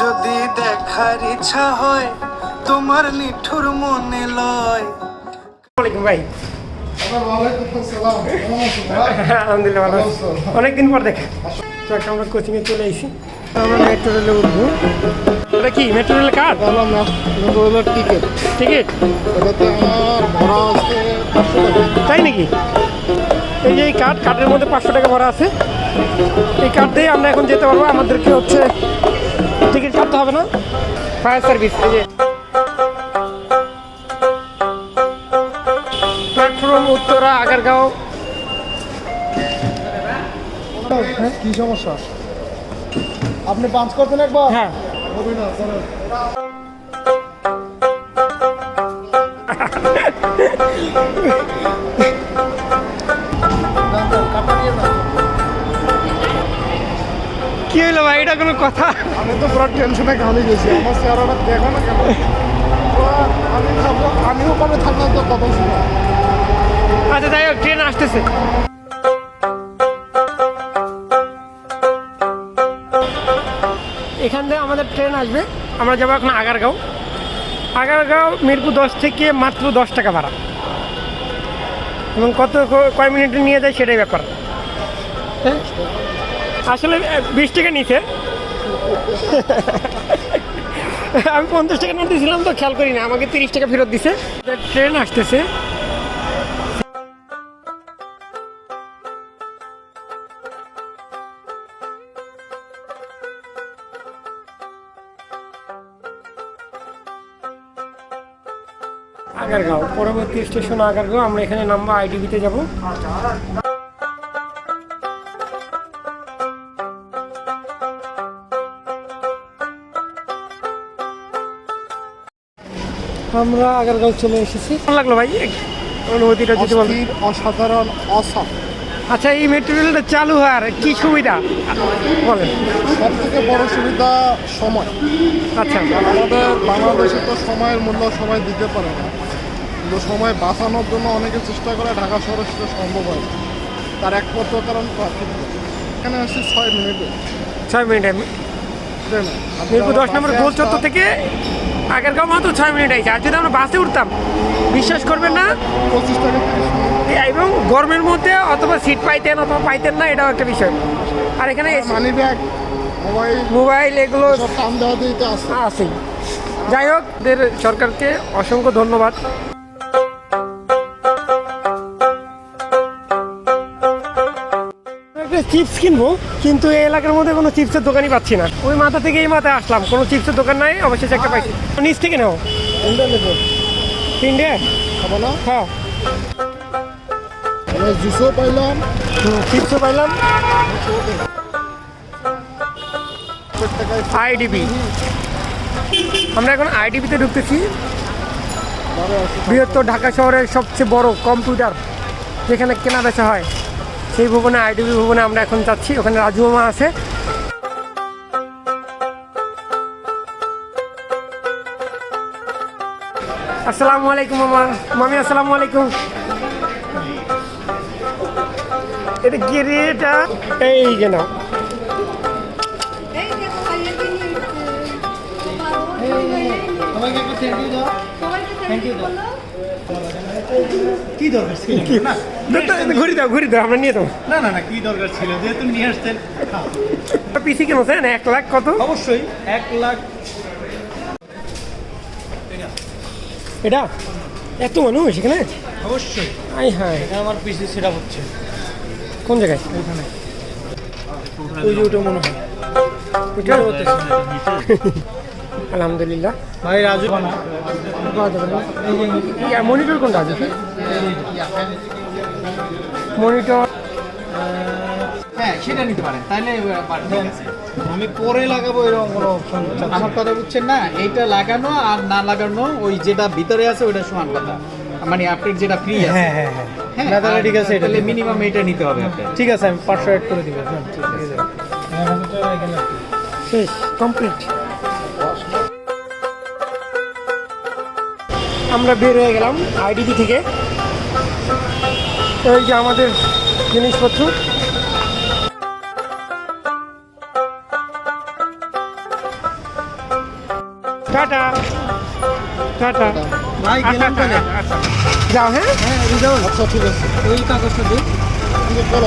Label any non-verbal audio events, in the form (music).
যদি দেখার ইচ্ছা হয় তোমার নিঠুর মনে লয়। ভাই। হ্যাঁ, আলহামদুলিল্লাহ ভালো অনেকদিন পর দেখা। তো একটা আমরা কোচিংয়ে চলে এসেছি আমরা মেট্রো রেলে উঠবো। ওটা কি metro rail card ticket ticket ওটাতে আমার ভরা আছে তাই নাকি? এই যে এই কার্ড কার্ডের মধ্যে পাঁচশো টাকা ভরা আছে। এই কার্ড দিয়ে আমরা এখন যেতে পারব। আমাদেরকে হচ্ছে হবে না? ফায়ার সার্ভিস এই যে। প্ল্যাটফর্ম উত্তরা আগারগাঁও কি সমস্যা? আপনি পাঁচ করতেন একবার? হ্যাঁ। হবে না কি হলো ভাই? এটা কোনো কথা? আমি তো পুরো টেনশনে খালি গেছি। আমার চেহারাটা দেখো না কেন? আমি থাকব আমিও কবে থাকলাম তো কথা শুনো আচ্ছা যাই হোক ট্রেন আসতেছে। এখান থেকে আমাদের ট্রেন আসবে। আমরা যাব এখন আগারগাঁও। আগারগাঁও মিরপুর দশ থেকে মাত্র দশ টাকা ভাড়া। এবং কত কয় মিনিটে নিয়ে যায় সেটাই ব্যাপার। হ্যাঁ? আসলে বিশ টাকা নিছে। আমি পঞ্চাশ টাকা নোট দিয়েছিলাম তো, খেয়াল করি না, আমাকে তিরিশ টাকা ফেরত দিছে। ট্রেন আসতেছে। আগারগাঁও, পরবর্তী স্টেশন আগারগাঁও, আমরা এখানে নামবো আইডিবিতে যাব। আমরা আগারগাঁও চলে এসেছি। ভালো লাগল ভাই? অনুভূতিটা যদি বল অসাধারণ অসাম আচ্ছা এই মেটেরিয়ালটা চালু হওয়ার কি সুবিধা? বলেন। সব থেকে বড় সুবিধা সময়। আচ্ছা। আমাদের বাংলাদেশে তো সময়ের মূল্য সবাই দিতে পারে না। কিন্তু সময় বাঁচানোর জন্য অনেকে চেষ্টা করে ঢাকা শহরে সেটা সম্ভব হয় তার একমাত্র কারণ ট্রাফিক এখানে আসছি ছয় মিনিটে। ছয় মিনিটে। মিরপুর দশ নম্বর গোল চত্বর থেকে আগারগাঁও মাত্র ছয় মিনিট আছে আর যদি আমরা বাসে উঠতাম বিশ্বাস করবেন না? এবং গরমের মধ্যে অথবা সিট পাইতেন অথবা পাইতেন না এটাও একটা বিষয়। আর এখানে মানি ব্যাগ মোবাইল মোবাইল এগুলো আছে যাই হোক সরকারকে অসংখ্য ধন্যবাদ। একটা চিপস কিনবো কিন্তু এই এলাকার মধ্যে কোনো চিপসের দোকানই পাচ্ছি না। ওই মাথা থেকে এই মাথায় আসলাম কোনো চিপসের দোকান নাই অবশ্যই একটা পাইছি। নিচ থেকে নাও। তিনটে হ্যাঁ আমরা জুসও পাইলাম। চিপসও পাইলাম। আইডিবি আমরা এখন আইডিবিতে ঢুকতেছি। বৃহত্তর ঢাকা শহরের সবচেয়ে বড় কম্পিউটার যেখানে কেনা বেচা হয়। সেই ভবনে আইডিবি ভবনে আমরা এখন যাচ্ছি। ওখানে রাজু মামা আছে। আসসালামু আলাইকুম মামা। মামি আসসালামু আলাইকুম। এটা কি রে এটা? এই যে একটু থ্যাংক ইউ থ্যাংক ইউ কি দরকার ছিল? না ঘুরি দাও ঘুরি দাও আমরা নিয়ে দেবো না না না কি দরকার ছিল? যেহেতু নিয়ে আসছেন পিসি কেন স্যার এক লাখ কত? অবশ্যই এক লাখ এটা? এত মানুষ এখানে? অবশ্যই। আই হ্যাঁ। এটা আমার পিসি সেটা হচ্ছে। কোন জায়গায়? ওখানে ওই যে ওটা মনে হয়। ওইটা? (laughs) আলহামদুলিল্লাহ ভাই রাজু মনিটর কোনটা আছে মনিটর হ্যাঁ সেটা নিতে পারেন তাহলে আমি পরে লাগাবো এরকম কোনো অপশন আমার কথা বুঝছেন না এইটা লাগানো আর না লাগানো ওই যেটা ভিতরে আছে ওইটা সমান কথা মানে আপনার যেটা ফ্রি আছে হ্যাঁ হ্যাঁ হ্যাঁ হ্যাঁ না, তাহলে ঠিক আছে, তাহলে মিনিমাম এটা নিতে হবে আপনার ঠিক আছে আমি পাঁচশো অ্যাড করে দিবেন হ্যাঁ ঠিক আছে শেষ কমপ্লিট আমরা বের হয়ে গেলাম আইডিবি থেকে। এই যে আমাদের জিনিসপত্র। টাটা। টাটা। ভাই গেলাম যাও হ্যাঁ? হ্যাঁ আচ্ছা ঠিক আছে ওই কাগজটা দিই চলো